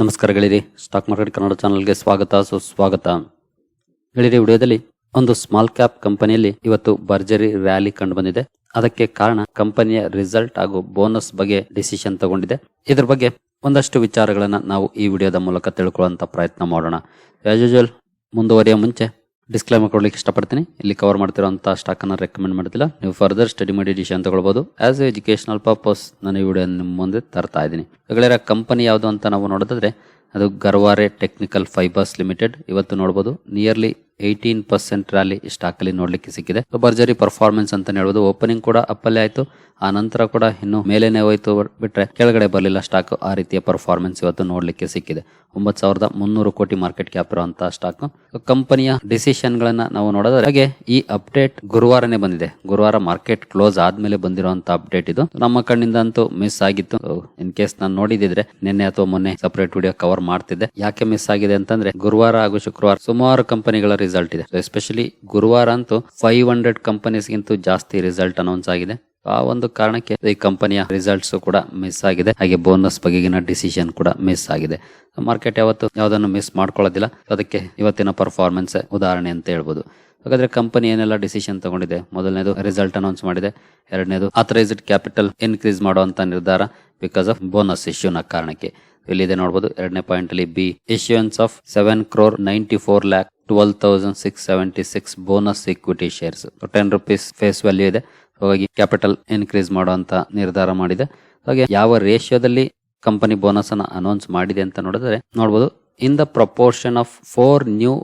ನಮಸ್ಕಾರ ಗೆಳೆಯರಿ stock market Kannada ಚಾನಲ್ಗೆ ಸ್ವಾಗತ, ಸುಸ್ವಾಗತ. ಗೆಳೆಯರಿ ವಿಡಿಯೋದಲ್ಲಿ ಒಂದು ಸ್ಮಾಲ್ ಕ್ಯಾಪ್ ಕಂಪನಿಯಲ್ಲಿ ಇವತ್ತು ಭರ್ಜರಿ ರ್ಯಾಲಿ ಕಂಡು ಬಂದಿದೆ. ಅದಕ್ಕೆ ಕಾರಣ ಕಂಪನಿಯ ರಿಸಲ್ಟ್ ಹಾಗೂ ಬೋನಸ್ ಬಗ್ಗೆ ಡಿಸಿಷನ್ ತಗೊಂಡಿದೆ. ಇದ್ರ ಬಗ್ಗೆ ಒಂದಷ್ಟು ವಿಚಾರಗಳನ್ನ ನಾವು ಈ ವಿಡಿಯೋದ ಮೂಲಕ ತಿಳ್ಕೊಳ್ಳುವಂತ ಪ್ರಯತ್ನ ಮಾಡೋಣ. ಆಸ್ ಯೂಶುವಲ್ ಮುಂದುವರಿಯೋ ಮುಂಚೆ ಡಿಸ್ಕ್ಲೈಮರ್ ಕೊಡ್ಲಿಕ್ಕೆ ಇಷ್ಟಪಡ್ತೀನಿ. ಇಲ್ಲಿ ಕವರ್ ಮಾಡ್ತಿರೋಂಥ ಸ್ಟಾಕ್ ಅನ್ನ ರೆಕಮೆಂಡ್ ಮಾಡ್ತಿಲ್ಲ. ನೀವು ಫರ್ದರ್ ಸ್ಟಡಿ ಮಾಡಿ ಡಿಸಿಷನ್ ತಗೊಳ್ಬೋದು. ಆಸ್ ಎ ಎಜುಕೇಶನಲ್ ಪರ್ಪಸ್ ನಾನು ಈ ವಿಡಿಯೋ ನಿಮ್ಮ ಮುಂದೆ ತರ್ತಾ ಇದ್ದೀನಿ. ಗೆಳೆಯರ ಕಂಪನಿ ಯಾವುದು ಅಂತ ನಾವು ನೋಡಿದ್ರೆ ಅದು ಗರ್ವಾರೆ ಟೆಕ್ನಿಕಲ್ ಫೈಬರ್ಸ್ ಲಿಮಿಟೆಡ್ ಇವತ್ತು ನೋಡಬಹುದು nearly eighteen percent rally stock ಅಲ್ಲಿ ನೋಡ್ಲಿಕ್ಕೆ ಸಿಕ್ಕಿದೆ. ಭರ್ಜರಿ ಪರ್ಫಾರ್ಮೆನ್ಸ್ ಅಂತ ಹೇಳ್ಬೋದು. ಓಪನಿಂಗ್ ಕೂಡ ಅಪ್ಪಲ್ಲೇ ಆಯಿತು. ಆ ನಂತರ ಕೂಡ ಇನ್ನು ಮೇಲೇನೆ ಹೋಯ್ತು. ಬಿಟ್ರೆ ಕೆಳಗಡೆ ಬರಲಿಲ್ಲ ಸ್ಟಾಕ್ ಆ ರೀತಿಯ ಪರ್ಫಾರ್ಮೆನ್ಸ್ ಇವತ್ತು ನೋಡಲಿಕ್ಕೆ ಸಿಕ್ಕಿದೆ. ಒಂಬತ್ತು ಸಾವಿರದ ಮುನ್ನೂರು ಕೋಟಿ ಮಾರ್ಕೆಟ್ ಕ್ಯಾಪ್ ಇರುವಂತಹ ಸ್ಟಾಕ್ ಕಂಪನಿಯ ಡಿಸಿಷನ್ ಗಳನ್ನ ನಾವು ನೋಡೋದ್ರ ಹಾಗೆ ಈ ಅಪ್ಡೇಟ್ ಗುರುವಾರನೇ ಬಂದಿದೆ. ಗುರುವಾರ ಮಾರ್ಕೆಟ್ ಕ್ಲೋಸ್ ಆದ್ಮೇಲೆ ಬಂದಿರುವಂತ ಅಪ್ಡೇಟ್ ಇದು. ನಮ್ಮ ಕಣ್ಣಿಂದ ಅಂತೂ ಮಿಸ್ ಆಗಿತ್ತು ಇನ್ ಕೇಸ್ ನಾನು ನೋಡಿದಿದ್ರೆ ನಿನ್ನೆ ಅಥವಾ ಮೊನ್ನೆ ಸಪರೇಟ್ ವಿಡಿಯೋ ಕವರ್ ಮಾಡ್ತಿದ್ದೆ. ಯಾಕೆ ಮಿಸ್ ಆಗಿದೆ ಅಂತಂದ್ರೆ ಗುರುವಾರ ಹಾಗೂ ಶುಕ್ರವಾರ ಸುಮಾರು ಕಂಪನಿಗಳ ರಿಸಲ್ಟ್ ಇದೆ. ಎಸ್ಪೆಷಲಿ ಗುರುವಾರ ಅಂತೂ ಫೈವ್ ಹಂಡ್ರೆಡ್ ಕಂಪನೀಸ್ಗಿಂತೂ ಜಾಸ್ತಿ ರಿಸಲ್ಟ್ ಅನೌನ್ಸ್ ಆಗಿದೆ. ಆ ಒಂದು ಕಾರಣಕ್ಕೆ ಈ ಕಂಪನಿಯ ರಿಸಲ್ಟ್ಸ್ ಕೂಡ ಮಿಸ್ ಆಗಿದೆ. ಹಾಗೆ ಬೋನಸ್ ಬಗೆಗಿನ ಡಿಸಿಷನ್ ಕೂಡ ಮಿಸ್ ಆಗಿದೆ. ಮಾರ್ಕೆಟ್ ಯಾವತ್ತು ಯಾವ್ದನ್ನು ಮಿಸ್ ಮಾಡ್ಕೊಳ್ಳೋದಿಲ್ಲ. ಅದಕ್ಕೆ ಇವತ್ತಿನ ಪರ್ಫಾರ್ಮೆನ್ಸ್ ಉದಾಹರಣೆ ಅಂತ ಹೇಳ್ಬೋದು. ಹಾಗಾದ್ರೆ ಕಂಪನಿ ಏನೆಲ್ಲ ಡಿಸಿಷನ್ ತಗೊಂಡಿದೆ? ಮೊದಲನೇದು ರಿಸಲ್ಟ್ ಅನೌನ್ಸ್ ಮಾಡಿದೆ. ಎರಡನೇದು ಆಥರೈಸ್ಡ್ ಕ್ಯಾಪಿಟಲ್ ಇನ್ಕ್ರೀಸ್ ಮಾಡುವಂತ ನಿರ್ಧಾರ ಬಿಕಾಸ್ ಆಫ್ ಬೋನಸ್ ಇಶ್ಯೂನ ಕಾರಣಕ್ಕೆ. ಇಲ್ಲಿದೆ ನೋಡಬಹುದು ಎರಡನೇ ಪಾಯಿಂಟ್ ಅಲ್ಲಿ by issuance of seven crore ninety four lakh twelve thousand six seventy six bonus equity shares ten rupees face value ಇದೆ. ಹಾಗಾಗಿ ಕ್ಯಾಪಿಟಲ್ ಇನ್ಕ್ರೀಸ್ ಮಾಡುವಂತ ನಿರ್ಧಾರ ಮಾಡಿದೆ. ಹಾಗೆ ಯಾವ ರೇಷಿಯೋದಲ್ಲಿ ಕಂಪನಿ ಬೋನಸ್ ಅನ್ನ ಅನೌನ್ಸ್ ಮಾಡಿದೆ ಅಂತ ನೋಡಿದ್ರೆ ನೋಡಬಹುದು in the proportion of four new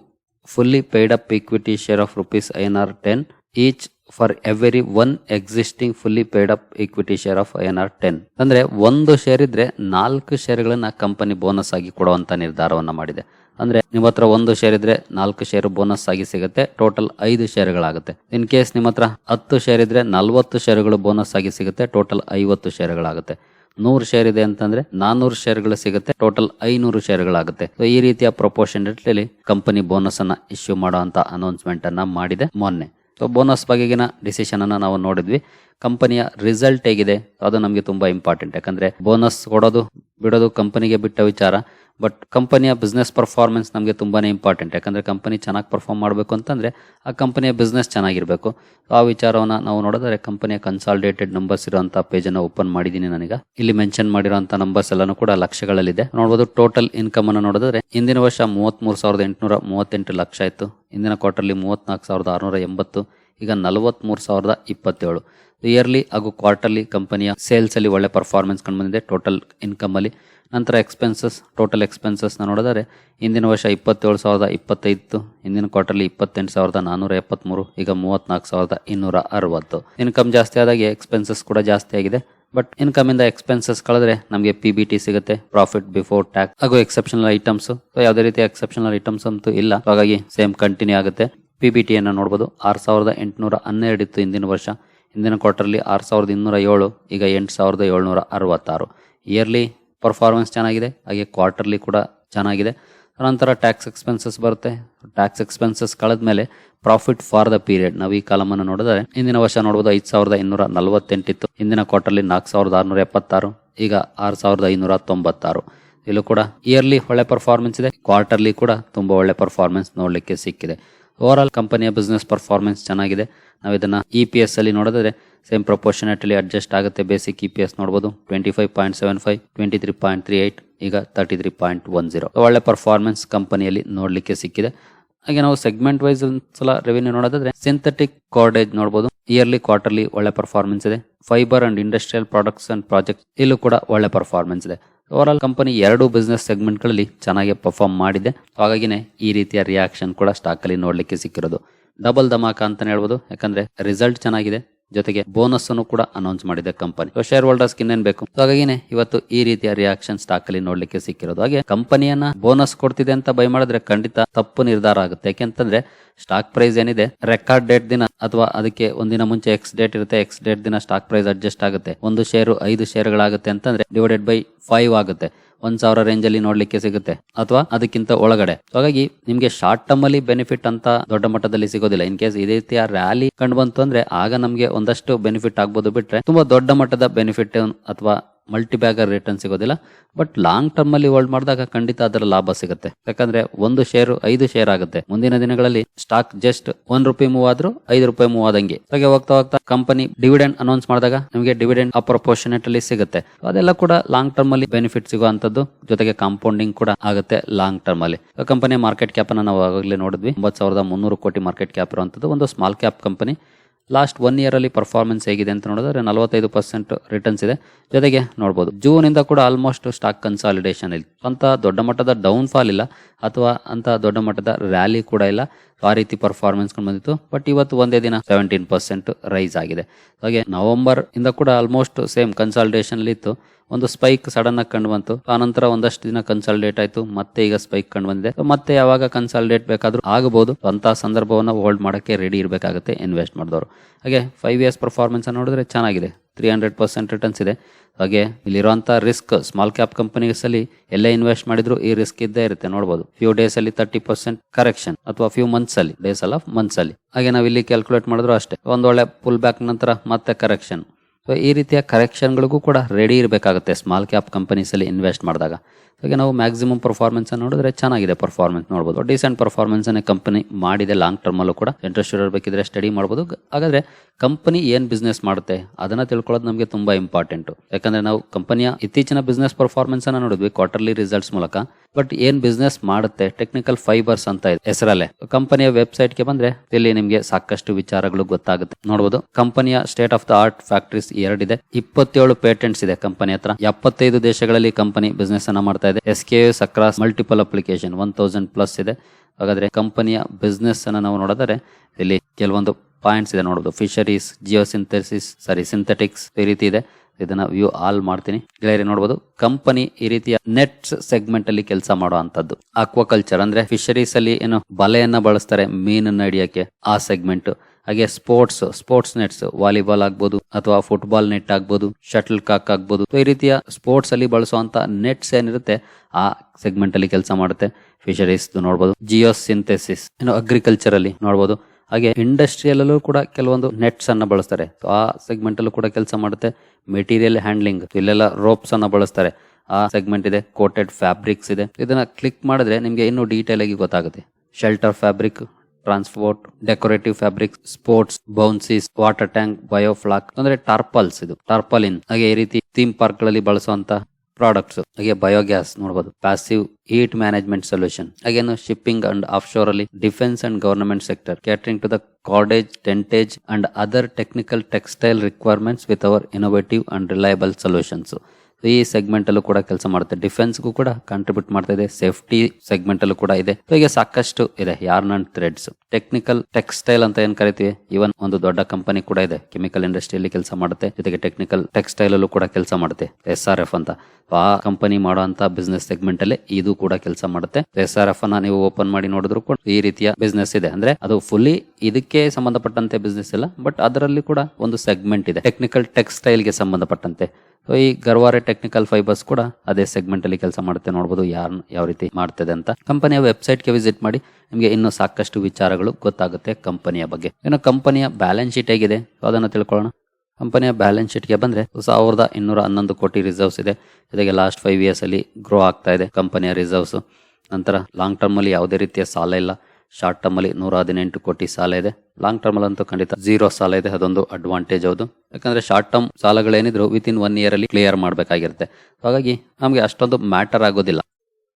fully paid up equity share of rupees INR ten each for every one existing fully paid up equity share of INR R ten ಅಂದ್ರೆ ಒಂದು share ಇದ್ರೆ ನಾಲ್ಕು ಶೇರ್ಗಳನ್ನ company bonus ಆಗಿ ಕೊಡುವಂತ ನಿರ್ಧಾರವನ್ನ ಮಾಡಿದೆ. ಅಂದ್ರೆ ನಿಮ್ಮ ಹತ್ರ ಒಂದು ಶೇರ್ ಇದ್ರೆ ನಾಲ್ಕು ಶೇರ್ ಬೋನಸ್ ಆಗಿ ಸಿಗುತ್ತೆ. ಟೋಟಲ್ ಐದು ಶೇರ್ಗಳಾಗುತ್ತೆ ಇನ್ ಕೇಸ್ ನಿಮ್ಮ ಹತ್ರ ಹತ್ತು ಶೇರ್ ಇದ್ರೆ ನಲ್ವತ್ತು ಶೇರ್ಗಳು ಬೋನಸ್ ಆಗಿ ಸಿಗುತ್ತೆ. ಟೋಟಲ್ ಐವತ್ತು ಶೇರ್ಗಳಾಗುತ್ತೆ ನೂರು ಶೇರ್ ಇದೆ ಅಂತಂದ್ರೆ ನಾನೂರು ಶೇರ್ಗಳು ಸಿಗುತ್ತೆ. ಟೋಟಲ್ ಐನೂರು ಶೇರ್ಗಳಾಗುತ್ತೆ ಸೊ ಈ ರೀತಿಯ ಪ್ರಪೋರ್ಷನ್ ಕಂಪನಿ ಬೋನಸ್ ಅನ್ನ ಇಶ್ಯೂ ಅಂತ ಅನೌನ್ಸ್ಮೆಂಟ್ ಅನ್ನ ಮಾಡಿದೆ ಮೊನ್ನೆ. ಸೊ ಬೋನಸ್ ಬಗೆಗಿನ ಡಿಸಿಷನ್ ಅನ್ನ ನಾವು ನೋಡಿದ್ವಿ. ಕಂಪನಿಯ ರಿಸಲ್ಟ್ ಹೇಗಿದೆ? ಅದು ನಮಗೆ ತುಂಬಾ ಇಂಪಾರ್ಟೆಂಟ್ ಯಾಕಂದ್ರೆ ಬೋನಸ್ ಕೊಡೋದು, ಬಿಡೋದು ಕಂಪನಿಗೆ ಬಿಟ್ಟ ವಿಚಾರ. ಬಟ್ ಕಂಪನಿಯ ಬಿಸ್ನೆಸ್ ಪರ್ಫಾರ್ಮೆನ್ಸ್ ನಮಗೆ ತುಂಬಾ ಇಂಪಾರ್ಟೆಂಟ್ ಯಾಕಂದರೆ ಕಂಪನಿ ಚೆನ್ನಾಗಿ ಪರ್ಫಾರ್ಮ್ ಮಾಡಬೇಕು ಅಂತಂದರೆ ಆ ಕಂಪನಿಯ ಬಿಸ್ನೆಸ್ ಚೆನ್ನಾಗಿರಬೇಕು. ಆ ವಿಚಾರವನ್ನು ನಾವು ನೋಡಿದ್ರೆ ಕಂಪನಿಯ ಕನ್ಸಾಲಿಡೇಟೆಡ್ ನಂಬರ್ಸ್ ಇರುವಂತಹ ಪೇಜನ್ನು ಓಪನ್ ಮಾಡಿದ್ದೀನಿ ನನಗೆ. ಇಲ್ಲಿ ಮೆನ್ಷನ್ ಮಾಡಿರುವಂತಹ ನಂಬರ್ಸ್ ಎಲ್ಲನೂ ಕೂಡ ಲಕ್ಷಗಳಲ್ಲಿದೆ. ನೋಡ್ಬೋದು ಟೋಟಲ್ ಇನ್ಕಮ್ ಅನ್ನು ನೋಡಿದ್ರೆ ಇಂದಿನ ವರ್ಷ ಮೂವತ್ಮೂರು ಸಾವಿರದ ಎಂಟುನೂರ ಮೂವತ್ತೆಂಟು ಲಕ್ಷ ಇತ್ತು ಇಂದಿನ ಕ್ವಾರ್ಟರ್ಲಿ ಮೂವತ್ನಾಲ್ಕು ಸಾವಿರದ ಆರುನೂರ ಎಂಬತ್ತು, ಈಗ ನಲವತ್ತ್ಮೂರು ಸಾವಿರದ ಇಪ್ಪತ್ತೇಳು. ಇಯರ್ಲಿ ಹಾಗೂ ಕ್ವಾರ್ಟರ್ಲಿ ಕಂಪನಿಯ ಸೇಲ್ಸ್ ಅಲ್ಲಿ ಒಳ್ಳೆ ಪರ್ಫಾರ್ಮೆನ್ಸ್ ಕಂಡು ಬಂದಿದೆ ಟೋಟಲ್ ಇನ್ಕಮ್ ಅಲ್ಲಿ. ನಂತರ ಎಕ್ಸ್ಪೆನ್ಸಸ್ ಟೋಟಲ್ ಎಕ್ಸ್ಪೆನ್ಸಸ್ನ ನೋಡಿದರೆ ಇಂದಿನ ವರ್ಷ ಇಪ್ಪತ್ತೇಳು ಸಾವಿರದ ಇಪ್ಪತ್ತೈದು ಇಂದಿನ ಕ್ವಾರ್ಟರ್ಲಿ ಇಪ್ಪತ್ತೆಂಟು ಸಾವಿರದ ನಾನ್ನೂರ ಎಪ್ಪತ್ತ್ಮೂರು ಈಗ ಮೂವತ್ನಾಲ್ಕು ಸಾವಿರದ ಇನ್ನೂರ ಅರವತ್ತು. ಇನ್ಕಮ್ ಜಾಸ್ತಿ ಆದಾಗೆ ಎಕ್ಸ್ಪೆನ್ಸಸ್ ಕೂಡ ಜಾಸ್ತಿ ಆಗಿದೆ. ಬಟ್ ಇನ್ಕಮ್ ಇಂದ ಎಕ್ಸ್ಪೆನ್ಸಸ್ ಕಳೆದ್ರೆ ನಮಗೆ ಪಿ ಬಿ ಟಿ ಸಿಗುತ್ತೆ ಪ್ರಾಫಿಟ್ ಬಿಫೋರ್ ಟ್ಯಾಕ್ಸ್ ಹಾಗೂ ಎಕ್ಸೆಪ್ಷನಲ್ ಐಟಮ್ಸ್ ಯಾವುದೇ ರೀತಿಯ ಎಕ್ಸೆಪ್ಷನಲ್ ಐಟಮ್ಸ್ ಅಂತೂ ಇಲ್ಲ. ಹಾಗಾಗಿ ಸೇಮ್ ಕಂಟಿನ್ಯೂ ಆಗುತ್ತೆ. ಪಿ ಬಿ ಟಿಯನ್ನು ನೋಡಬಹುದು ಆರು ಸಾವಿರದ ಎಂಟುನೂರ ಹನ್ನೆರಡು ಇತ್ತು ಇಂದಿನ ವರ್ಷ ಇಂದಿನ ಕ್ವಾರ್ಟರ್ಲಿ ಆರು ಸಾವಿರದ ಇನ್ನೂರ ಏಳು, ಈಗ ಎಂಟು ಸಾವಿರದ ಏಳ್ನೂರ ಅರವತ್ತಾರು. ಇಯರ್ಲಿ ಪರ್ಫಾರ್ಮೆನ್ಸ್ ಚೆನ್ನಾಗಿದೆ, ಹಾಗೆ ಕ್ವಾರ್ಟರ್ಲಿ ಕೂಡ ಚೆನ್ನಾಗಿದೆ. ನಂತರ ಟ್ಯಾಕ್ಸ್ ಎಕ್ಸ್ಪೆನ್ಸಸ್ ಬರುತ್ತೆ. ಟ್ಯಾಕ್ಸ್ ಎಕ್ಸ್ಪೆನ್ಸಸ್ ಕಳೆದ ಮೇಲೆ ಪ್ರಾಫಿಟ್ ಫಾರ್ ದ ಪೀರಿಯಡ್ ನಾವು ಈ ಕಾಲಮನ್ನು ನೋಡಿದ್ರೆ ಇಂದಿನ ವರ್ಷ ನೋಡಬಹುದು ಐದು ಸಾವಿರದ ಇನ್ನೂರ ನಲವತ್ತೆಂಟಿತ್ತು ಇಂದಿನ ಕ್ವಾರ್ಟರ್ಲಿ ನಾಲ್ಕು ಸಾವಿರದ ಆರುನೂರ ಎಪ್ಪತ್ತಾರು, ಈಗ ಆರು ಸಾವಿರದ ಐನೂರ ತೊಂಬತ್ತಾರು. ಇಲ್ಲೂ ಕೂಡ ಇಯರ್ಲಿ ಒಳ್ಳೆ ಪರ್ಫಾರ್ಮೆನ್ಸ್ ಇದೆ ಕ್ವಾರ್ಟರ್ಲಿ ಕೂಡ ತುಂಬಾ ಒಳ್ಳೆ ಪರ್ಫಾರ್ಮೆನ್ಸ್ ನೋಡಲಿಕ್ಕೆ ಸಿಕ್ಕಿದೆ. ಓವರ್ ಆಲ್ ಕಂಪನಿಯ ಬಿಸ್ನೆಸ್ ಪರ್ಫಾರ್ಮೆನ್ಸ್ ಚೆನ್ನಾಗಿದೆ. ನಾವು ಇದನ್ನ ಇ ಪಿ ಎಸ್ ಅಲ್ಲಿ ನೋಡಿದ್ರೆ ಸೇಮ್ ಪ್ರಪೋರ್ಷನೇಟ್ಲಿ ಅಡ್ಜಸ್ಟ್ ಆಗುತ್ತೆ. ಬೇಸಿಕ್ ಇ ಪಿ ಎಸ್ ನೋಡಬಹುದು twenty five point seven five twenty three point three eight ಈಗ thirty three point one zero ಒಳ್ಳೆ ಪರ್ಫಾರ್ಮೆನ್ಸ್ ಕಂಪನಿಯಲ್ಲಿ ನೋಡಲಿಕ್ಕೆ ಸಿಕ್ಕಿದೆ. ಹಾಗೆ ನಾವು ಸೆಗ್ಮೆಂಟ್ ವೈಸ್ ಒಂದ್ಸಲ ರೆವೆನ್ಯೂ ನೋಡೋದಾದ್ರೆ ಸಿಂಥೆಟಿಕ್ ಕಾರ್ಡೇಜ್ ನೋಡಬಹುದು ಇಯರ್ಲಿ ಕ್ವಾರ್ಟರ್ಲಿ ಒಳ್ಳೆ ಪರ್ಫಾರ್ಮೆನ್ಸ್ ಇದೆ. Fibre and industrial products and project ಇಲ್ಲೂ ಕೂಡ ಒಳ್ಳೆ ಪರ್ಫಾರ್ಮೆನ್ಸ್ ಇದೆ. ಓವರ್ ಆಲ್ ಕಂಪನಿ ಎರಡು ಬಿಸ್ನೆಸ್ ಸೆಗ್ಮೆಂಟ್ಗಳಲ್ಲಿ ಚೆನ್ನಾಗಿ ಪರ್ಫಾರ್ಮ್ ಮಾಡಿದೆ. ಹಾಗಾಗಿನೇ ಈ ರೀತಿಯ ರಿಯಾಕ್ಷನ್ ಕೂಡ ಸ್ಟಾಕ್ ಅಲ್ಲಿ ನೋಡ್ಲಿಕ್ಕೆ ಸಿಕ್ಕಿರೋದು. ಡಬಲ್ ಧಮಾಕ ಅಂತಾನೆ ಹೇಳ್ಬೋದು. ಯಾಕಂದ್ರೆ ರಿಸಲ್ಟ್ ಚೆನ್ನಾಗಿದೆ. ಜೊತೆಗೆ ಬೋನಸ್ ಅನ್ನು ಕೂಡ ಅನೌನ್ಸ್ ಮಾಡಿದೆ ಕಂಪನಿ ಶೇರ್ ಹೋಲ್ಡರ್ಸ್ ಇನ್ನೇನ್ ಬೇಕು? ಹಾಗಾಗಿ ಹಾಗಾಗಿನೇ ಇವತ್ತು ಈ ರೀತಿಯ ರಿಯಾಕ್ಷನ್ ಸ್ಟಾಕ್ ಅಲ್ಲಿ ನೋಡ್ಲಿಕ್ಕೆ ಸಿಕ್ಕಿರೋದು. ಹಾಗೆ ಕಂಪನಿಯನ್ನ ಬೋನಸ್ ಕೊಡ್ತಿದೆ ಅಂತ ಬೈ ಮಾಡಿದ್ರೆ ಖಂಡಿತ ತಪ್ಪು ನಿರ್ಧಾರ ಆಗುತ್ತೆ. ಯಾಕೆಂತಂದ್ರೆ ಸ್ಟಾಕ್ ಪ್ರೈಸ್ ಏನಿದೆ? ರೆಕಾರ್ಡ್ ಡೇಟ್ ದಿನ ಅಥವಾ ಅದಕ್ಕೆ ಒಂದಿನ ಮುಂಚೆ ಎಕ್ಸ್ ಡೇಟ್ ಇರುತ್ತೆ. ಎಕ್ಸ್ ಡೇಟ್ ದಿನ ಸ್ಟಾಕ್ ಪ್ರೈಸ್ ಅಡ್ಜಸ್ಟ್ ಆಗುತ್ತೆ. ಒಂದು ಶೇರು ಐದು ಶೇರ್ಗಳಾಗುತ್ತೆ ಅಂತಂದ್ರೆ ಡಿವೈಡೆಡ್ ಬೈ ಫೈವ್ ಆಗುತ್ತೆ. ಒಂದ್ ಸಾವಿರ ರೇಂಜ್ ಅಲ್ಲಿ ನೋಡ್ಲಿಕ್ಕೆ ಸಿಗುತ್ತೆ ಅಥವಾ ಅದಕ್ಕಿಂತ ಒಳಗಡೆ. ಹಾಗಾಗಿ ನಿಮ್ಗೆ ಶಾರ್ಟ್ ಟರ್ಮ್ ಅಲ್ಲಿ ಬೆನಿಫಿಟ್ ಅಂತ ದೊಡ್ಡ ಮಟ್ಟದಲ್ಲಿ ಸಿಗೋದಿಲ್ಲ. ಇನ್ ಕೇಸ್ ಇದೇ ರೀತಿಯ ರ್ಯಾಲಿ ಕಂಡು ಬಂತು ಅಂದ್ರೆ ಆಗ ನಮ್ಗೆ ಒಂದಷ್ಟು ಬೆನಿಫಿಟ್ ಆಗ್ಬೋದು ಬಿಟ್ರೆ ತುಂಬಾ ದೊಡ್ಡ ಮಟ್ಟದ ಬೆನಿಫಿಟ್ ಅಥವಾ ಮಲ್ಟಿ ಬ್ಯಾಗರ್ ರಿಟರ್ನ್ ಸಿಗೋದಿಲ್ಲ. ಬಟ್ ಲಾಂಗ್ ಟರ್ಮ್ ಅಲ್ಲಿ ಹೋಲ್ಡ್ ಮಾಡಿದಾಗ ಖಂಡಿತ ಅದರ ಲಾಭ ಸಿಗುತ್ತೆ. ಯಾಕಂದ್ರೆ ಒಂದು ಶೇರ್ ಐದು ಶೇರ್ ಆಗುತ್ತೆ. ಮುಂದಿನ ದಿನಗಳಲ್ಲಿ ಸ್ಟಾಕ್ ಜಸ್ಟ್ ಒಂದ್ ರೂಪಾಯಿ ಮೂವ್ ಆದ್ರೂ ಐದು ರೂಪಾಯಿ ಮೂವ್ ಆದಂಗೆ. ಹಾಗೆ ಹೋಗ್ತಾ ಹೋಗ್ತಾ ಕಂಪನಿ ಡಿವಿಡೆಂಡ್ ಅನೌನ್ಸ್ ಮಾಡಿದಾಗ ನಿಮಗೆ ಡಿವಿಡೆಂಡ್ ಅಪ್ರಪೋರ್ಷನೇಟ್ ಅಲ್ಲಿ ಸಿಗುತ್ತೆ. ಅದೆಲ್ಲ ಕೂಡ ಲಾಂಗ್ ಟರ್ಮ್ ಅಲ್ಲಿ ಬೆನಿಫಿಟ್ ಸಿಗುವಂತದ್ದು ಜೊತೆಗೆ ಕಾಂಪೌಂಡಿಂಗ್ ಕೂಡ ಆಗುತ್ತೆ ಲಾಂಗ್ ಟರ್ಮ್ ಅಲ್ಲಿ. ಕಂಪನಿ ಮಾರ್ಕೆಟ್ ಕ್ಯಾಪ್ ಅನ್ನ ನಾವು ಆಗಾಗಲೇ ನೋಡಿದ್ವಿ. ಒಂಬತ್ತು ಸಾವಿರದ ಮುನ್ನೂರು ಕೋಟಿ ಮಾರ್ಕೆಟ್ ಕ್ಯಾಪ್ ಇರುವಂತದ್ದು ಒಂದು small cap company last one year ಅಲ್ಲಿ ಪರ್ಫಾರ್ಮೆನ್ಸ್ ಹೇಗಿದೆ ಅಂತ ನೋಡಿದ್ರೆ ನಲವತ್ತೈದು ಪರ್ಸೆಂಟ್ ರಿಟರ್ನ್ಸ್ ಇದೆ. ಜೊತೆಗೆ ನೋಡಬಹುದು ಜೂನ್ ಇಂದ ಕೂಡ ಆಲ್ಮೋಸ್ಟ್ ಸ್ಟಾಕ್ ಕನ್ಸಾಲಿಡೇಷನ್ ಇಲ್ಲ. ಅಂತ ದೊಡ್ಡ ಮಟ್ಟದ ಡೌನ್ ಫಾಲ್ ಇಲ್ಲ, ಅಥವಾ ಅಂತ ದೊಡ್ಡ ಮಟ್ಟದ ರ್ಯಾಲಿ ಕೂಡ ಇಲ್ಲ. ಆ ರೀತಿ ಪರ್ಫಾರ್ಮೆನ್ಸ್ ಬಂದಿತ್ತು. ಬಟ್ ಇವತ್ತು ಒಂದೇ ದಿನ ಸೆವೆಂಟೀನ್ ಪರ್ಸೆಂಟ್ ರೈಸ್ ಆಗಿದೆ. ಹಾಗೆ ನವೆಂಬರ್ ಇಂದ ಕೂಡ ಆಲ್ಮೋಸ್ಟ್ ಸೇಮ್ ಕನ್ಸಾಲಿಡೇಷನ್ ಇತ್ತು. ಒಂದು ಸ್ಪೈಕ್ ಸಡನ್ ಆಗಿ ಕಂಡು ಬಂತು. ಆನಂತರ ಒಂದಷ್ಟು ದಿನ ಕನ್ಸಾಲಿಡೇಟ್ ಆಯ್ತು. ಮತ್ತೆ ಈಗ ಸ್ಪೈಕ್ ಕಂಡು ಬಂದಿದೆ. ಮತ್ತೆ ಯಾವಾಗ ಕನ್ಸಾಲಿಡೇಟ್ ಬೇಕಾದ್ರೂ ಆಗಬಹುದು ಅಂತ ಸಂದರ್ಭವನ್ನು ಹೋಲ್ಡ್ ಮಾಡಕ್ಕೆ ರೆಡಿ ಇರಬೇಕಾಗುತ್ತೆ ಇನ್ವೆಸ್ಟ್ ಮಾಡಿದವರು. ಹಾಗೆ ಫೈವ್ ಇಯರ್ಸ್ ಪರ್ಫಾರ್ಮೆನ್ಸ್ ನೋಡಿದ್ರೆ ಚೆನ್ನಾಗಿದೆ. ತ್ರೀ ಹಂಡ್ರೆಡ್ ಪರ್ಸೆಂಟ್ ರಿಟರ್ನ್ಸ್ ಇದೆ. ಹಾಗೆ, ಇಲ್ಲಿರುವಂತಹ ರಿಸ್ಕ್ ಸ್ಮಾಲ್ ಕ್ಯಾಪ್ ಕಂಪನೀಸ್ ಅಲ್ಲಿ ಎಲ್ಲೇ ಇನ್ವೆಸ್ಟ್ ಮಾಡಿದ್ರು ಈ ರಿಸ್ಕ್ ಇದ್ದೇ ಇರುತ್ತೆ. ನೋಡಬಹುದು ಫ್ಯೂ ಡೇಸ್ ಅಲ್ಲಿ ತರ್ಟಿ ಪರ್ಸೆಂಟ್ ಕರೆಕ್ಷನ್ ಅಥವಾ ಫ್ಯೂ ಮಂತ್ಸ್ ಅಲ್ಲಿ ಡೇಸ್ ಅಲ್ಲ ಮಂತ್ಸ್ ಅಲ್ಲಿ. ಹಾಗೆ ನಾವು ಇಲ್ಲಿ ಕ್ಯಾಲ್ಕುಲೇಟ್ ಮಾಡಿದ್ರು ಅಷ್ಟೇ. ಒಂದೊಳ್ಳೆ ಪುಲ್ ಬ್ಯಾಕ್ ನಂತರ ಮತ್ತೆ ಕರೆಕ್ಷನ್ ಸೊ ಈ ರೀತಿಯ ಕರೆಕ್ಷನ್ಗಳಿಗೂ ಕೂಡ ರೆಡಿ ಇರಬೇಕಾಗುತ್ತೆ. ಸ್ಮಾಲ್ ಕ್ಯಾಪ್ ಕಂಪನೀಸಲ್ಲಿ ಇನ್ವೆಸ್ಟ್ ಮಾಡಿದಾಗ. ಹಾಗೆ ನಾವು ಮ್ಯಾಕ್ಸಿಮಮ್ ಪರ್ಫಾರ್ಮೆನ್ಸ್ ನೋಡಿದ್ರೆ ಚೆನ್ನಾಗಿದೆ ಪರ್ಫಾರ್ಮೆನ್ಸ್ ನೋಡಬಹುದು ಡಿಸೆಂಟ್ ಪರ್ಫಾರ್ಮೆನ್ಸ್ ಅನ್ನ ಕಂಪನಿ ಮಾಡಿದೆ ಲಾಂಗ್ ಟರ್ಮ್ ಅಲ್ಲೂ ಕೂಡ. ಇಂಟ್ರೆಸ್ಟ್ ಇರಬೇಕಿದ್ರೆ ಸ್ಟಡಿ ಮಾಡಬಹುದು ಹಾಗಾದ್ರೆ ಕಂಪನಿ ಏನ್ ಬಿಸ್ನೆಸ್ ಮಾಡುತ್ತೆ ಅದನ್ನ ತಿಳ್ಕೊಳ್ಳೋದು ನಮಗೆ ತುಂಬಾ ಇಂಪಾರ್ಟೆಂಟ್ ಯಾಕಂದ್ರೆ ನಾವು ಕಂಪನಿಯ ಇತ್ತೀಚಿನ ಬಿಸ್ನೆಸ್ ಪರ್ಫಾರ್ಮೆನ್ಸ್ ಅನ್ನ ನೋಡಿದ್ವಿ ಕ್ವಾರ್ಟರ್ಲಿ ರಿಸಲ್ಟ್ಸ್ ಮೂಲಕ. ಬಟ್ ಏನ್ ಬಿಸ್ನೆಸ್ ಮಾಡುತ್ತೆ ಟೆಕ್ನಿಕಲ್ ಫೈಬರ್ಸ್ ಅಂತ ಇದೆ ಹೆಸರಲ್ಲೇ. ಕಂಪನಿಯ ವೆಬ್ಸೈಟ್ಗೆ ಬಂದ್ರೆ ಇಲ್ಲಿ ನಿಮಗೆ ಸಾಕಷ್ಟು ವಿಚಾರಗಳು ಗೊತ್ತಾಗುತ್ತೆ. ನೋಡಬಹುದು ಕಂಪನಿಯ state of the art factories ಎರಡಿದೆ. ಇಪ್ಪತ್ತೇಳು ಪೇಟೆಂಟ್ಸ್ ಇದೆ ಕಂಪನಿ ಹತ್ರ. ಎಪ್ಪತ್ತೈದು ದೇಶಗಳಲ್ಲಿ ಕಂಪನಿ ಬಿಸ್ನೆಸ್ ಅನ್ನ ಮಾಡ್ತಾ ಇದೆ. S K S across multiple application one thousand plus ಇದೆ. ಹಾಗಾದ್ರೆ ಕಂಪನಿಯ ಬಿಸ್ನೆಸ್ ಅನ್ನ ನಾವು ನೋಡಿದರೆ, ಇಲ್ಲಿ ಕೆಲವೊಂದು ಪಾಯಿಂಟ್ಸ್ ಇದೆ ನೋಡಬಹುದು fisheries geo synthesis sorry synthetics ಈ ರೀತಿ ಇದೆ. ಇದನ್ನ ವ್ಯೂ ಆಲ್ ಮಾಡ್ತೀನಿ. ಗೆಳೆಯರಿ ನೋಡಬಹುದು ಕಂಪನಿ ಈ ರೀತಿಯ ನೆಟ್ ಸೆಗ್ಮೆಂಟ್ ಅಲ್ಲಿ ಕೆಲಸ ಮಾಡುವಂತದ್ದು ಅಕ್ವಾಕಲ್ಚರ್ ಅಂದ್ರೆ ಫಿಶರೀಸ್ ಅಲ್ಲಿ ಏನು ಬಲೆಯನ್ನ ಬಳಸ್ತಾರೆ, ಮೀನನ್ನ ಹಿಡಿಯಕ್ಕೆ ಆ ಸೆಗ್ಮೆಂಟ್ ಹಾಗೆ ಸ್ಪೋರ್ಟ್ಸ್ ಸ್ಪೋರ್ಟ್ಸ್ ನೆಟ್ಸ್ ವಾಲಿಬಾಲ್ ಆಗ್ಬೋದು ಅಥವಾ ಫುಟ್ಬಾಲ್ ನೆಟ್ ಆಗ್ಬೋದು ಶಟಲ್ ಕಾಕ್ ಆಗ್ಬೋದು ಈ ರೀತಿಯ ಸ್ಪೋರ್ಟ್ಸ್ ಅಲ್ಲಿ ಬಳಸುವಂತ ನೆಟ್ಸ್ ಏನಿರುತ್ತೆ, ಆ ಸೆಗ್ಮೆಂಟ್ ಅಲ್ಲಿ ಕೆಲಸ ಮಾಡುತ್ತೆ. ಫಿಶರೀಸ್ ನೋಡಬಹುದು ಜಿಯೋ ಸಿಂಥೆಸಿಸ್ ಇನ್ನು ಅಗ್ರಿಕಲ್ಚರ್ ಅಲ್ಲಿ ನೋಡಬಹುದು ಹಾಗೆ ಇಂಡಸ್ಟ್ರಿಯಲ್ ಅಲ್ಲೂ ಕೂಡ ಕೆಲವೊಂದು ನೆಟ್ಸ್ ಅನ್ನ ಬಳಸ್ತಾರೆ. ಆ ಸೆಗ್ಮೆಂಟ್ ಅಲ್ಲೂ ಕೂಡ ಕೆಲಸ ಮಾಡುತ್ತೆ. ಮೆಟೀರಿಯಲ್ ಹ್ಯಾಂಡ್ಲಿಂಗ್ ಇಲ್ಲೆಲ್ಲ ರೋಪ್ಸ್ ಅನ್ನ ಬಳಸ್ತಾರೆ. ಆ ಸೆಗ್ಮೆಂಟ್ ಇದೆ ಕೋಟೆಡ್ ಫ್ಯಾಬ್ರಿಕ್ಸ್ ಇದೆ. ಇದನ್ನ ಕ್ಲಿಕ್ ಮಾಡಿದ್ರೆ ನಿಮ್ಗೆ ಇನ್ನೂ ಡೀಟೇಲ್ ಆಗಿ ಗೊತ್ತಾಗುತ್ತೆ. Shelter fabric transport decorative fabric sports bounces water tank biofloc ಅಂದ್ರೆ ಟಾರ್ಪಲ್ಸ್ ಇದು. ಟಾರ್ಪಲಿನ್ ಹಾಗೆ ಈ ರೀತಿ ಥೀಮ್ ಪಾರ್ಕ್ಗಳಲ್ಲಿ ಬಳಸುವಂತ ಪ್ರಾಡಕ್ಟ್ಸ್ ಹಾಗೆ ಬಯೋಗ್ಯಾಸ್ ನೋಡಬಹುದು ಪ್ಯಾಸಿವ್ ಹೀಟ್ ಮ್ಯಾನೇಜ್ಮೆಂಟ್ ಸೊಲ್ಯೂಷನ್ ಹಾಗೇನು ಶಿಪ್ಪಿಂಗ್ ಅಂಡ್ ಆಫ್ ಶೋರ್ ಅಲ್ಲಿ defence and government sector catering to the cordage tentage and other technical textile requirements with our innovative and reliable solutions ಈ segment ಅಲ್ಲೂ ಕೂಡ ಕೆಲಸ ಮಾಡುತ್ತೆ. ಡಿಫೆನ್ಸ್ಗೂ ಕೂಡ ಕಾಂಟ್ರಿಬ್ಯೂಟ್ ಮಾಡ್ತಾ ಇದೆ. ಸೇಫ್ಟಿ ಸೆಗ್ಮೆಂಟ್ ಅಲ್ಲೂ ಕೂಡ ಇದೆ. ಹೀಗೆ ಸಾಕಷ್ಟು ಇದೆ. Yarn and threads technical textile ಅಂತ ಏನ್ ಕರಿತೀವಿ? ಇವನ್ ಒಂದು ದೊಡ್ಡ ಕಂಪನಿ ಕೂಡ ಇದೆ. ಕೆಮಿಕಲ್ ಇಂಡಸ್ಟ್ರಿಯಲ್ಲಿ ಕೆಲಸ ಮಾಡುತ್ತೆ. ಜೊತೆಗೆ ಟೆಕ್ನಿಕಲ್ ಟೆಕ್ಸ್ಟೈಲ್ ಅಲ್ಲೂ ಕೂಡ ಕೆಲಸ ಮಾಡುತ್ತೆ. ಎಸ್ ಆರ್ ಎಫ್ ಅಂತ. ಆ ಕಂಪನಿ ಮಾಡುವಂತ ಬಿಸ್ನೆಸ್ ಸೆಗ್ಮೆಂಟ್ ಅಲ್ಲಿ ಇದು ಕೂಡ ಕೆಲಸ ಮಾಡುತ್ತೆ. ಎಸ್ ಆರ್ ಎಫ್ ಅನ್ನ ನೀವು ಓಪನ್ ಮಾಡಿ ನೋಡಿದ್ರು ಕೂಡ ಈ ರೀತಿಯ ಬಿಸ್ನೆಸ್ ಇದೆ. ಅಂದ್ರೆ ಅದು ಫುಲ್ಲಿ ಇದಕ್ಕೆ ಸಂಬಂಧಪಟ್ಟಂತೆ ಬಿಸ್ನೆಸ್ ಇಲ್ಲ ಬಟ್ ಅದರಲ್ಲಿ ಕೂಡ ಒಂದು ಸೆಗ್ಮೆಂಟ್ ಇದೆ. ಟೆಕ್ನಿಕಲ್ ಟೆಕ್ಸ್ಟೈಲ್ಗೆ ಸಂಬಂಧಪಟ್ಟಂತೆ. ಈ ಗರ್ವಾರೆ ಟೆಕ್ನಿಕಲ್ ಫೈಬರ್ಸ್ ಕೂಡ ಅದೇ ಸೆಗ್ಮೆಂಟ್ ಅಲ್ಲಿ ಕೆಲಸ ಮಾಡುತ್ತೆ. ನೋಡಬಹುದು ಯಾರು ಯಾವ ರೀತಿ ಮಾಡ್ತದೆ ಅಂತ. ಕಂಪನಿಯ ವೆಬ್ಸೈಟ್ಗೆ ವಿಸಿಟ್ ಮಾಡಿ, ನಿಮಗೆ ಇನ್ನೂ ಸಾಕಷ್ಟು ವಿಚಾರಗಳು ಗೊತ್ತಾಗುತ್ತೆ ಕಂಪನಿಯ ಬಗ್ಗೆ. ಇನ್ನು ಕಂಪನಿಯ ಬ್ಯಾಲೆನ್ಸ್ ಶೀಟ್ ಹೇಗಿದೆ? ಅದನ್ನು ತಿಳ್ಕೊಳ್ಳೋಣ. ಕಂಪನಿಯ ಬ್ಯಾಲೆನ್ಸ್ ಶೀಟ್ಗೆ ಬಂದ್ರೆ ಸಾವಿರದ ಇನ್ನೂರ ಹನ್ನೊಂದು ಕೋಟಿ ರಿಸರ್ವ್ಸ್ ಇದೆ. ಜೊತೆಗೆ ಲಾಸ್ಟ್ ಫೈವ್ ಇಯರ್ಸ್ ಅಲ್ಲಿ ಗ್ರೋ ಆಗ್ತಾ ಇದೆ ಕಂಪನಿಯ ರಿಸರ್ವ್ಸ್ ನಂತರ ಲಾಂಗ್ ಟರ್ಮ್ ಅಲ್ಲಿ ಯಾವುದೇ ರೀತಿಯ ಸಾಲ ಇಲ್ಲ. ಶಾರ್ಟ್ ಟರ್ಮ್ ಅಲ್ಲಿ ನೂರ ಹದಿನೆಂಟು ಕೋಟಿ ಸಾಲ ಇದೆ. ಲಾಂಗ್ ಟರ್ಮ್ ಅಂತೂ ಖಂಡಿತ ಜೀರೋ ಸಾಲ ಇದೆ. ಅದೊಂದು ಅಡ್ವಾಂಟೇಜ್ ಹೌದು. ಯಾಕಂದ್ರೆ ಶಾರ್ಟ್ ಟರ್ಮ್ ಸಾಲಗಳೇನಿದ್ರು ವಿತ್ ಇನ್ ಒನ್ ಇಯರ್ ಅಲ್ಲಿ ಕ್ಲಿಯರ್ ಮಾಡಬೇಕಾಗಿರುತ್ತೆ. ಹಾಗಾಗಿ ನಮಗೆ ಅಷ್ಟೊಂದು ಮ್ಯಾಟರ್ ಆಗೋದಿಲ್ಲ.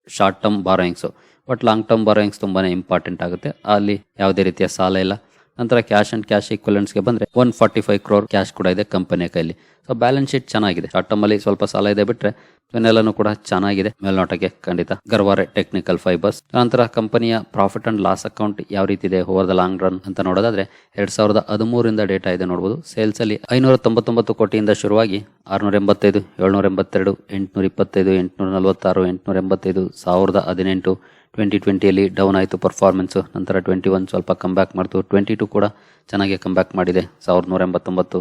Short term borrowings but long term borrowings ತುಂಬಾ ಇಂಪಾರ್ಟೆಂಟ್ ಆಗುತ್ತೆ. ಅಲ್ಲಿ ಯಾವುದೇ ರೀತಿಯ ಸಾಲ ಇಲ್ಲ. ನಂತರ ಕ್ಯಾಶ್ ಅಂಡ್ ಕ್ಯಾಶ್ಗೆ ಬಂದ್ರೆ one forty five crore cash ಕೂಡ ಇದೆ ಕಂಪನಿಯ ಕೈಲಿ. ಸೊ ಬ್ಯಾಲೆನ್ಸ್ ಶೀಟ್ ಚೆನ್ನಾಗಿದೆ. ಶಾರ್ಟ್ ಟರ್ಮ್ ಅಲ್ಲಿ ಸ್ವಲ್ಪ ಸಾಲ ಇದೆ ಬಿಟ್ರೆ ಇವನ್ನೆಲ್ಲನೂ ಕೂಡ ಚೆನ್ನಾಗಿದೆ. ಮೇಲ್ನೋಟಕ್ಕೆ ಖಂಡಿತ. ಗರ್ವಾರೆ ಟೆಕ್ನಿಕಲ್ ಫೈಬರ್ಸ್ ನಂತರ ಕಂಪನಿಯ ಪ್ರಾಫಿಟ್ ಅಂಡ್ ಲಾಸ್ ಅಕೌಂಟ್ ಯಾವ ರೀತಿ ಇದೆ ಓವರ್ ದ ಲಾಂಗ್ ರನ್ ಅಂತ ನೋಡೋದಾದ್ರೆ ಎರಡ್ ಸಾವಿರದ ಹದಿಮೂರಿಂದ ಡೇಟಾ ಇದೆ ನೋಡಬಹುದು ಸೇಲ್ಸ್ ಅಲ್ಲಿ ಐನೂರ ತೊಂಬತ್ತೊಂಬತ್ತು ಕೋಟಿಯಿಂದ ಶುರುವಾಗಿ ಆರ್ನೂರ ಎಂಬತ್ತೈದು ಏಳ್ನೂರ ಎಂಬತ್ತೆರಡು ಎಂಟುನೂರ ಇಪ್ಪತ್ತೈದು ಎಂಟುನೂರ ನಲವತ್ತಾರು ಎಂಟುನೂರ ಎಂಬತ್ತೈದು ಸಾವಿರದ ಹದಿನೆಂಟು ಟ್ವೆಂಟಿ ಟ್ವೆಂಟಿಯಲ್ಲಿ ಡೌನ್ ಆಯಿತು ಪರ್ಫಾರ್ಮೆನ್ಸು ನಂತರ ಟ್ವೆಂಟಿ ಒನ್ ಸ್ವಲ್ಪ ಕಮ್ ಬ್ಯಾಕ್ ಮಾಡ್ತು. ಟ್ವೆಂಟಿ ಟು ಕೂಡ ಚೆನ್ನಾಗಿ ಕಮ್ ಬ್ಯಾಕ್ ಮಾಡಿದೆ. ಸಾವಿರದ ನೂರ ಎಂಬತ್ತೊಂಬತ್ತು,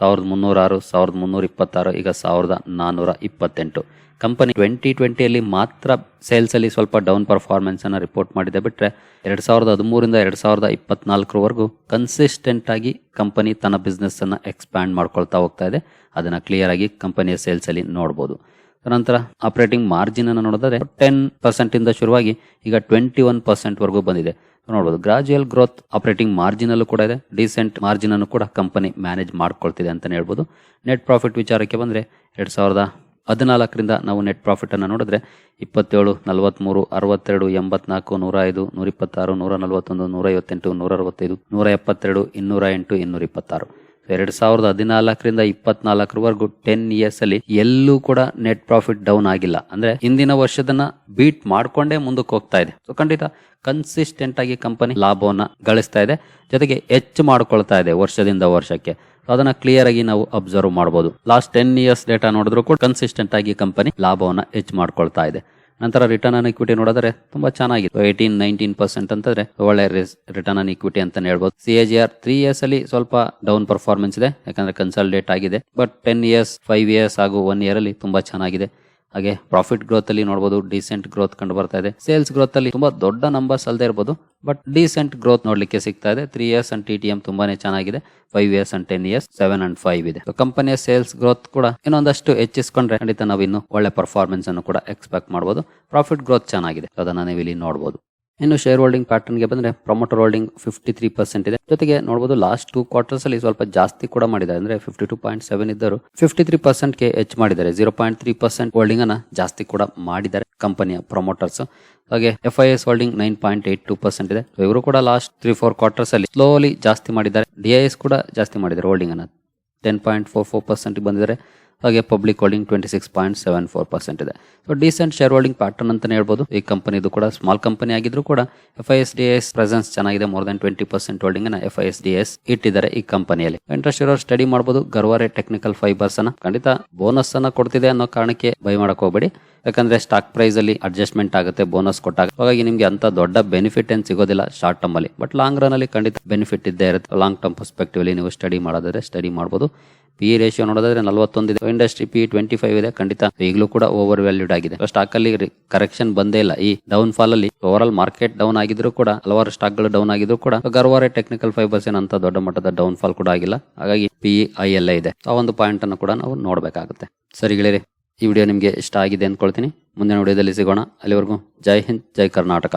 ಸಾವಿರದ ಮುನ್ನೂರಾರು, ಸಾವಿರದ ಮುನ್ನೂರ ಇಪ್ಪತ್ತಾರು ಈಗ ಸಾವಿರದ ನಾನ್ನೂರ ಇಪ್ಪತ್ತೆಂಟು. ಕಂಪನಿ ಟ್ವೆಂಟಿ ಟ್ವೆಂಟಿಯಲ್ಲಿ ಮಾತ್ರ ಸೇಲ್ಸಲ್ಲಿ ಸ್ವಲ್ಪ ಡೌನ್ ಪರ್ಫಾರ್ಮೆನ್ಸನ್ನು ರಿಪೋರ್ಟ್ ಮಾಡಿದೆ. ಬಿಟ್ಟರೆ ಎರಡು ಸಾವಿರದ ಹದಿಮೂರಿಂದ ಎರಡು ಸಾವಿರದ ಇಪ್ಪತ್ನಾಲ್ಕರವರೆಗೂ ಕನ್ಸಿಸ್ಟೆಂಟಾಗಿ ಕಂಪನಿ ತನ್ನ ಬಿಸ್ನೆಸ್ಸನ್ನು ಎಕ್ಸ್ಪ್ಯಾಂಡ್ ಮಾಡ್ಕೊಳ್ತಾ ಹೋಗ್ತಾ ಇದೆ. ಅದನ್ನು ಕ್ಲಿಯರಾಗಿ ಕಂಪನಿಯ ಸೇಲ್ಸಲ್ಲಿ ನೋಡ್ಬೋದು. ನಂತರ ಆಪರೇಟಿಂಗ್ ಮಾರ್ಜಿನ್ ಅನ್ನು ನೋಡಿದ್ರೆ ಟೆನ್ ಪರ್ಸೆಂಟ್ ಇಂದ ಶುರುವಾಗಿ ಈಗ ಟ್ವೆಂಟಿ ಒನ್ ಪರ್ಸೆಂಟ್ ವರೆಗೂ ಬಂದಿದೆ. ನೋಡಬಹುದು ಗ್ರಾಜುಯಲ್ ಗ್ರೋತ್ ಆಪರೇಟಿಂಗ್ ಮಾರ್ಜಿನ್ ಅಲ್ಲೂ ಕೂಡ ಇದೆ. ಡಿಸೆಂಟ್ ಮಾರ್ಜಿನ್ ಅನ್ನು ಕೂಡ ಕಂಪನಿ ಮ್ಯಾನೇಜ್ ಮಾಡ್ಕೊಳ್ತಿದೆ ಅಂತಾನೆ ಹೇಳ್ಬೋದು. ನೆಟ್ ಪ್ರಾಫಿಟ್ ವಿಚಾರಕ್ಕೆ ಬಂದ್ರೆ ಎರಡು ಸಾವಿರದ ಹದಿನಾಲ್ಕರಿಂದ ನಾವು ನೆಟ್ ಪ್ರಾಫಿಟ್ ಅನ್ನು ನೋಡಿದ್ರೆ ಇಪ್ಪತ್ತೇಳು, ನಲವತ್ಮೂರು, ಅರವತ್ತೆರಡು, ಎಂಬತ್ನಾಲ್ಕು, ನೂರ ಐದು ನೂರ ಇಪ್ಪತ್ತಾರು ನೂರ ನಲವತ್ತೊಂದು ನೂರ ಐವತ್ತೆಂಟು ನೂರ ಅರವತ್ತೈದು ನೂರ ಎಪ್ಪತ್ತೆರಡು, ಇನ್ನೂರ ಎಂಟು ಇನ್ನೂರ ಇಪ್ಪತ್ತಾರು ಎರಡ್ ಸಾವಿರದ ಹದಿನಾಲ್ಕರಿಂದ ಇಪ್ಪತ್ನಾಲ್ಕರವರೆಗೂ ಟೆನ್ ಇಯರ್ಸ್ ಅಲ್ಲಿ ಎಲ್ಲೂ ಕೂಡ ನೆಟ್ ಪ್ರಾಫಿಟ್ ಡೌನ್ ಆಗಿಲ್ಲ. ಅಂದ್ರೆ ಹಿಂದಿನ ವರ್ಷದನ್ನ ಬೀಟ್ ಮಾಡ್ಕೊಂಡೇ ಮುಂದಕ್ಕೆ ಹೋಗ್ತಾ ಇದೆ. ಸೊ ಖಂಡಿತ ಕನ್ಸಿಸ್ಟೆಂಟ್ ಆಗಿ ಕಂಪನಿ ಲಾಭವನ್ನ ಗಳಿಸ್ತಾ ಇದೆ. ಜೊತೆಗೆ ಹೆಚ್ಚು ಮಾಡ್ಕೊಳ್ತಾ ಇದೆ ವರ್ಷದಿಂದ ವರ್ಷಕ್ಕೆ. ಅದನ್ನ ಕ್ಲಿಯರ್ ಆಗಿ ನಾವು ಅಬ್ಸರ್ವ್ ಮಾಡಬಹುದು ಲಾಸ್ಟ್ ಟೆನ್ ಇಯರ್ಸ್ ಡೇಟಾ ನೋಡಿದ್ರು ಕೂಡ ಕನ್ಸಿಸ್ಟೆಂಟ್ ಆಗಿ ಕಂಪನಿ ಲಾಭವನ್ನ ಹೆಚ್ಚು ಮಾಡ್ಕೊಳ್ತಾ ಇದೆ. ನಂತರ ರಿಟರ್ನ್ ಆನ್ ಇಕ್ವಿಟಿ ನೋಡಿದ್ರೆ ತುಂಬಾ ಚೆನ್ನಾಗಿತ್ತು. ಏಯ್ಟೀನ್ ನೈನ್ಟೀನ್ ಪರ್ಸೆಂಟ್ ಅಂತಂದ್ರೆ ಒಳ್ಳೆ ರಿಟರ್ನ್ ಆನ್ ಇಕ್ವಿಟಿ ಅಂತ ಹೇಳ್ಬೋದು. C A G R three years ಅಲ್ಲಿ ಸ್ವಲ್ಪ ಡೌನ್ ಪರ್ಫಾರ್ಮೆನ್ಸ್ ಇದೆ, ಯಾಕಂದ್ರೆ ಕನ್ಸಲ್ಟೇಟ್ ಆಗಿದೆ. But ten years five years ಹಾಗೂ ಒನ್ ಇಯರ್ ಅಲ್ಲಿ ತುಂಬಾ ಚೆನ್ನಾಗಿದೆ. ಹಾಗೆ ಪ್ರಾಫಿಟ್ ಗ್ರೋತ್ ಅಲ್ಲಿ ನೋಡಬಹುದು ಡಿಸೆಂಟ್ ಗ್ರೋತ್ ಕಂಡು ಬರ್ತಾ ಇದೆ. ಸೇಲ್ಸ್ ಗ್ರೋತ್ ಅಲ್ಲಿ ತುಂಬಾ ದೊಡ್ಡ ನಂಬರ್ಸ್ ಅಲ್ಲದೆ ಇರಬಹುದು ಬಟ್ ಡೀಸೆಂಟ್ ಗ್ರೋತ್ ನೋಡ್ಲಿಕ್ಕೆ ಸಿಗ್ತಾ ಇದೆ. Three years and T T M ತುಂಬಾನೇ ಚೆನ್ನಾಗಿದೆ. Five years and ten years seven and five ಇದೆ. ಕಂಪನಿಯ ಸೇಲ್ಸ್ ಗ್ರೋತ್ ಕೂಡ ಇನ್ನೊಂದಷ್ಟು ಹೆಚ್ಚಿಸ್ಕೊಂಡ್ರೆ ಖಂಡಿತ ನಾವು ಇನ್ನು ಒಳ್ಳೆ ಪರ್ಫಾರ್ಮೆನ್ಸ್ ಅನ್ನು ಕೂಡ ಎಕ್ಸ್ಪೆಕ್ಟ್ ಮಾಡಬಹುದು ಪ್ರಾಫಿಟ್ ಗ್ರೋತ್ ಚೆನ್ನಾಗಿದೆ. ಅದನ್ನ ನೀವು ಇಲ್ಲಿ ನೋಡಬಹುದು ಇನ್ನು ಶೇರ್ ಹೋಲ್ಡಿಂಗ್ ಪ್ಯಾಟರ್ನ್ಗೆ ಬಂದ್ರೆ promoter holding fifty three percent ಇದೆ. ಜೊತೆಗೆ ನೋಡಬಹುದು ಲಾಸ್ಟ್ ಟೂ ಕ್ವಾರ್ಟರ್ಸ್ ಅಲ್ಲಿ ಸ್ವಲ್ಪ ಜಾಸ್ತಿ ಕೂಡ ಮಾಡಿದ್ದಾರೆ. ಅಂದ್ರೆ ಫಿಫ್ಟಿ ಟೂ ಪಾಯಿಂಟ್ ಸೆವೆನ್ ಇದ್ದರು. ಫಿಫ್ಟಿ ತ್ರೀ ಪರ್ಸೆಂಟ್ಗೆ ಹೆಚ್ಚು ಮಾಡಿದ್ದಾರೆ. Zero point three percent holding ಅನ್ನ ಜಾಸ್ತಿ ಕೂಡ ಮಾಡಿದ್ದಾರೆ ಕಂಪನಿಯ ಪ್ರೊಮೋಟರ್ಸ್ ಹಾಗೆ F I S holding nine point eight two percent ಇದೆ. ಇವರು ಕೂಡ ಲಾಸ್ಟ್ ತ್ರೀ ಫೋರ್ ಕ್ವಾರ್ಟರ್ಸ್ ಅಲ್ಲಿ ಸ್ಲೋಲಿ ಜಾಸ್ತಿ ಮಾಡಿದ್ದಾರೆ. ಡಿ ಕೂಡ ಜಾಸ್ತಿ ಮಾಡಿದ್ದಾರೆ ಹೋಲ್ಡಿಂಗ್ ಅನ್ನ. Ten point four four percent ಬಂದಿದ್ದಾರೆ. ಹಾಗೆ public holding twenty six point seven four percent ಇದೆ. So decent share holding pattern ಅಂತಲೇ ಹೇಳ್ಬೋದು. ಈ ಕಂಪನಿದು ಕೂಡ ಸ್ಮಾಲ್ ಕಂಪನಿ ಆಗಿದ್ರು ಕೂಡ F I S D S presence ಚೆನ್ನಾಗಿದೆ. More than twenty percent holding ಅನ್ನ F I S D S ಇಟ್ಟಿದ್ದಾರೆ ಈ ಕಂಪನಿಯಲ್ಲಿ ಇಂಟ್ರೆಸ್ಟ್ ಇರೋರು ಸ್ಟಡಿ ಮಾಡಬಹುದು ಗರ್ವಾರೆ ಟೆಕ್ನಿಕಲ್ ಫೈಬರ್ಸ್ ಅನ್ನ. ಖಂಡಿತ ಬೋನಸ್ ಅನ್ನ ಕೊಡ್ತಿದೆ ಅನ್ನೋ ಕಾರಣಕ್ಕೆ ಬೈ ಮಾಡಕ್ ಹೋಗಬೇಡಿ. ಯಾಕಂದ್ರೆ ಸ್ಟಾಕ್ ಪ್ರೈಸ್ ಅಲ್ಲಿ ಅಡ್ಜಸ್ಟ್ಮೆಂಟ್ ಆಗುತ್ತೆ ಬೋನಸ್ ಕೊಟ್ಟಾಗ. ಹಾಗಾಗಿ ನಿಮ್ಗೆ ಅಂತ ದೊಡ್ಡ ಬೆನಿಫಿಟ್ ಏನ್ ಸಿಗೋದಿಲ್ಲ ಶಾರ್ಟ್ ಟರ್ಮ್ ಅಲ್ಲಿ. ಬಟ್ ಲಾಂಗ್ ರನ್ ಅಲ್ಲಿ ಖಂಡಿತ ಬೆನಿಫಿಟ್ ಇದ್ದೇ ಇರುತ್ತೆ. ಲಾಂಗ್ ಟರ್ಮ್ ಪರ್ಸ್ಪೆಕ್ಟಿವ್ ಅಲ್ಲಿ ನೀವು ಸ್ಟಡಿ ಮಾಡೋದಾದ್ರೆ ಸ್ಟಡಿ ಮಾಡಬಹುದು ಪಿ ರೇಷಿಯೋ ನೋಡೋದಾದ್ರೆ ನಲವತ್ತೊಂದು ಇದೆ ಇಂಡಸ್ಟ್ರಿ ಪಿ ಟ್ವೆಂಟಿ ಫೈವ್ ಇದೆ. ಖಂಡಿತ ಈಗಲೂ ಕೂಡ ಓವರ್ ವ್ಯಾಲ್ಯೂಡ್ ಆಗಿದೆ ಸ್ಟಾಕ್ ಅಲ್ಲಿ ಕರೆಕ್ಷನ್ ಬಂದೇ ಇಲ್ಲ. ಈ ಡೌನ್ ಫಾಲ್ ಅಲ್ಲಿ ಓವರ್ ಆಲ್ ಮಾರ್ಕೆಟ್ ಡೌನ್ ಆಗಿದ್ರು ಕೂಡ, ಹಲವಾರು ಸ್ಟಾಕ್ಗಳು ಡೌನ್ ಆಗಿದ್ರು ಕೂಡ ಗರ್ವಾರೆ ಟೆಕ್ನಿಕಲ್ ಫೈಬರ್ಸ್ ಏನಂತ ದೊಡ್ಡ ಮಟ್ಟದ ಡೌನ್ ಫಾಲ್ ಕೂಡ ಆಗಿಲ್ಲ. ಹಾಗಾಗಿ ಪಿ ಐ ಎಲ್ಲ ಇದೆ. ಆ ಒಂದು ಪಾಯಿಂಟ್ ಅನ್ನು ಕೂಡ ನಾವು ನೋಡಬೇಕಾಗುತ್ತೆ. ಸರಿ ಗೆಳೆಯರಿ, ಈ ವಿಡಿಯೋ ನಿಮಗೆ ಇಷ್ಟ ಆಗಿದೆ ಅಂದ್ಕೊಳ್ತೀನಿ. ಮುಂದಿನ ವಿಡಿಯೋದಲ್ಲಿ ಸಿಗೋಣ. ಅಲ್ಲಿವರೆಗೂ ಜೈ ಹಿಂದ್, ಜೈ ಕರ್ನಾಟಕ.